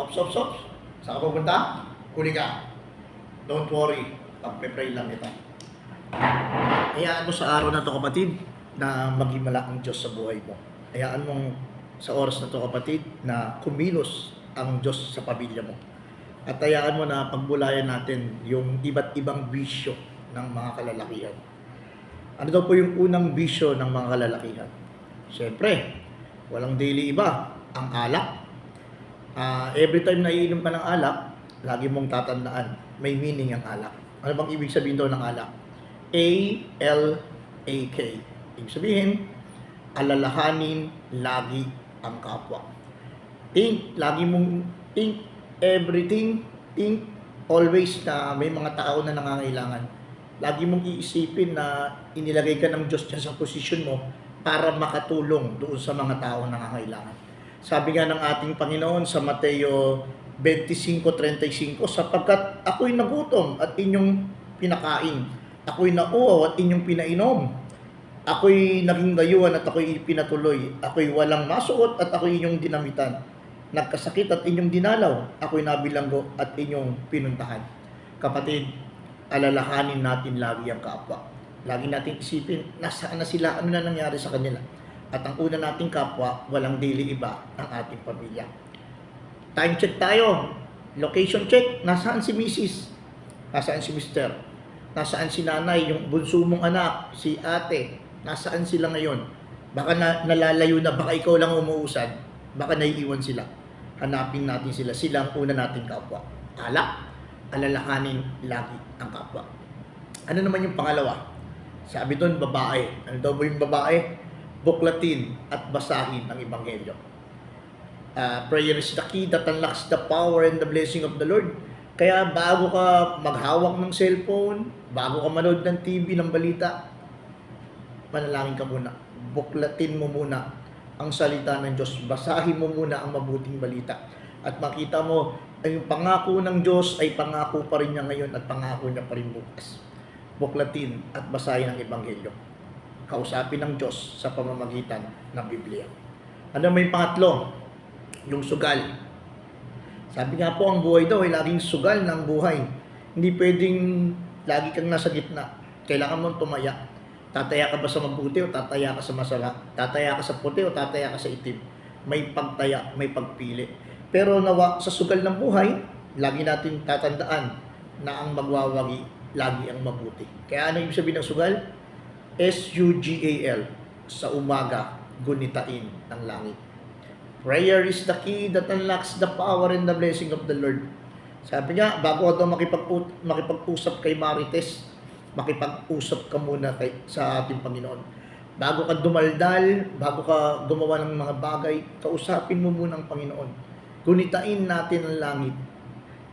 Ops, ops, ops. Saan ka pupunta? Huli ka. Don't worry. Pagpe-pray lang ito. Hayaan mo sa araw na to kapatid na maging malakang Diyos sa buhay mo. Hayaan mong sa oras na to kapatid na kumilos ang Diyos sa pamilya mo. At hayaan mo na pagbulayan natin yung iba't ibang bisyo ng mga kalalakihan. Ano daw po yung unang bisyo ng mga kalalakihan? Siyempre, walang daily iba, ang alak. Ah, every time na iinom ka ng alak, lagi mong tatandaan, may meaning ang alak. Ano bang ibig sabihin daw ng alak? A-L-A-K. Ibig sabihin, alalahanin lagi ang kapwa. Think, lagi mong think everything, think always na may mga tao na nangangailangan. Lagi mong iisipin na inilagay ka ng Diyos dyan sa posisyon mo para makatulong doon sa mga tao na nangangailangan. Sabi nga ng ating Panginoon sa Mateo 25.35, sapagkat ako'y nagutom at inyong pinakain. Ako'y nauaw at inyong pinainom. Ako'y naging dayuhan at ako'y pinatuloy. Ako'y walang masuot at ako'y inyong dinamitan. Nagkasakit at inyong dinalaw. Ako'y nabilanggo at inyong pinuntahan. Kapatid, alalahanin natin lagi ang kapwa. Lagi natin isipin, nasaan na sila, ano na nangyari sa kanila. At ang una nating kapwa, walang daily iba ang ating pamilya. Time check tayo. Location check. Nasaan si Mrs.? Nasaan si Mr.? Nasaan si nanay, yung bunso mong anak, si ate? Nasaan sila ngayon? Baka na, nalalayo na, baka ikaw lang umuusad. Baka naiiwan sila. Hanapin natin sila. Sila ang una nating kapwa. Alak, alalahanin lagi ang kapwa. Ano naman yung pangalawa? Sabi doon, babae. Ano daw ba yung babae? Buklatin at basahin ang Ebanghelyo. Uh, prayer is the key that unlocks the power and the blessing of the Lord. Kaya bago ka maghawak ng cellphone, bago ka manood ng TV, ng balita, manalangin ka muna. Buklatin mo muna ang salita ng Diyos. Basahin mo muna ang mabuting balita. At makita mo, ay yung pangako ng Diyos ay pangako pa rin niya ngayon at pangako niya pa rin bukas. Buklatin at basahin ang Ebanghelyo. Kausapin ng Diyos sa pamamagitan ng Biblia. Ano may pangatlo? Yung sugal. Sabi nga po, ang buhay daw ay laging sugal ng buhay. Hindi pwedeng lagi kang nasa gitna. Kailangan mong tumaya. Tataya ka ba sa mabuti o tataya ka sa masama? Tataya ka sa puti o tataya ka sa itim? May pagtaya, may pagpili. Pero nawa sa sugal ng buhay, lagi natin tatandaan na ang magwawagi lagi ang mabuti. Kaya ano yung sabihin ng sugal? S-U-G-A-L. Sa umaga, gunitain ng langit. Prayer is the key that unlocks the power and the blessing of the Lord. Sabi nga, bago ka daw makipag makipag-usap kay Marites, makipag-usap ka muna kay, sa ating Panginoon. Bago ka dumaldal, bago ka gumawa ng mga bagay, kausapin mo muna ang Panginoon. Gunitain natin ang langit.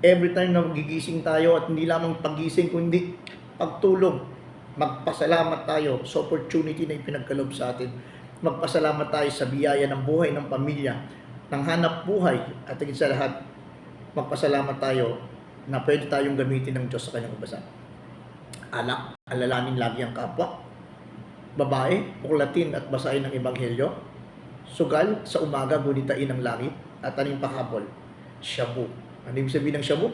Every time na magigising tayo at hindi lamang pagising, kundi pagtulog, magpasalamat tayo sa opportunity na ipinagkalob sa atin magpasalamat tayo sa biyaya ng buhay ng pamilya, ng hanap buhay, at higit sa lahat, magpasalamat tayo na pwede tayong gamitin ng Diyos sa kanyang kabasan. Alak, alalanin lagi ang kapwa. Babae, uklatin at basahin ng Ebanghelyo. Sugal, sa umaga, gunitain ng langit. At aning pakabol, shabu. Ano ibig sabihin ng shabu?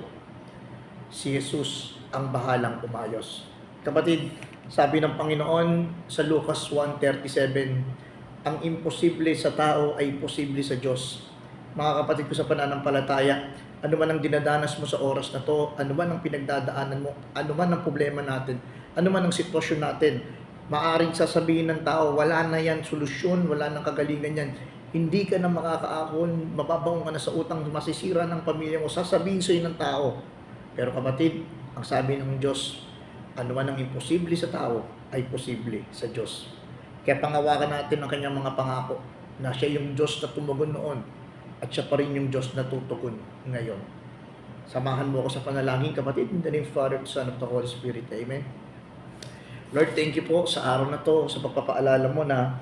Si Jesus ang bahalang umayos. Kapatid, sabi ng Panginoon sa Lucas 1.37, ang imposible sa tao ay posible sa Diyos. Mga kapatid ko sa pananampalataya, ano man ang dinadanas mo sa oras na to, ano man ang pinagdadaanan mo, ano man ang problema natin, ano man ang sitwasyon natin, maaring sasabihin ng tao, wala na yan solusyon, wala nang kagalingan yan. Hindi ka na makakaakon, mababaong ka na sa utang, masisira ng pamilya mo, sasabihin sa'yo ng tao. Pero kapatid, ang sabi ng Diyos, ano man ang imposible sa tao, ay posible sa Diyos. Kaya pangawakan natin ang kanyang mga pangako na siya yung Diyos na tumugon noon at siya pa rin yung Diyos na tutugon ngayon. Samahan mo ako sa panalangin, kapatid, in the name of the Father, Son, of the Holy Spirit. Amen. Lord, thank you po sa araw na to, sa pagpapaalala mo na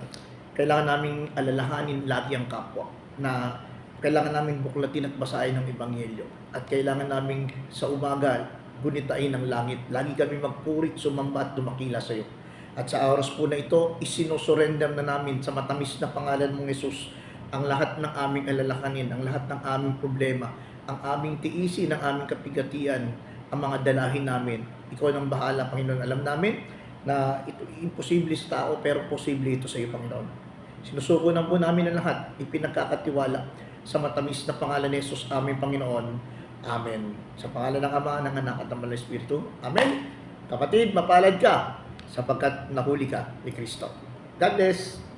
kailangan naming alalahanin lagi ang kapwa, na kailangan naming buklatin at basahin ng Ebanghelyo, at kailangan naming sa umaga gunitain ng langit. Lagi kami magpuri, sumamba at dumakila sa iyo. At sa oras po na ito, isinusurrender na namin sa matamis na pangalan mong Yesus ang lahat ng aming alalahanin, ang lahat ng aming problema, ang aming tiisin, ang aming kapigatian, ang mga dalahin namin. Ikaw nang bahala, Panginoon. Alam namin na ito imposible sa tao, pero posible ito sa iyo, Panginoon. Sinusuko na po namin ang lahat, ipinagkakatiwala sa matamis na pangalan ni Jesus, aming Panginoon. Amen. Sa pangalan ng Ama, ng Anak at ng na Espiritu. Amen. Kapatid, mapalad ka sapagkat nahuli ka ni Kristo. God bless.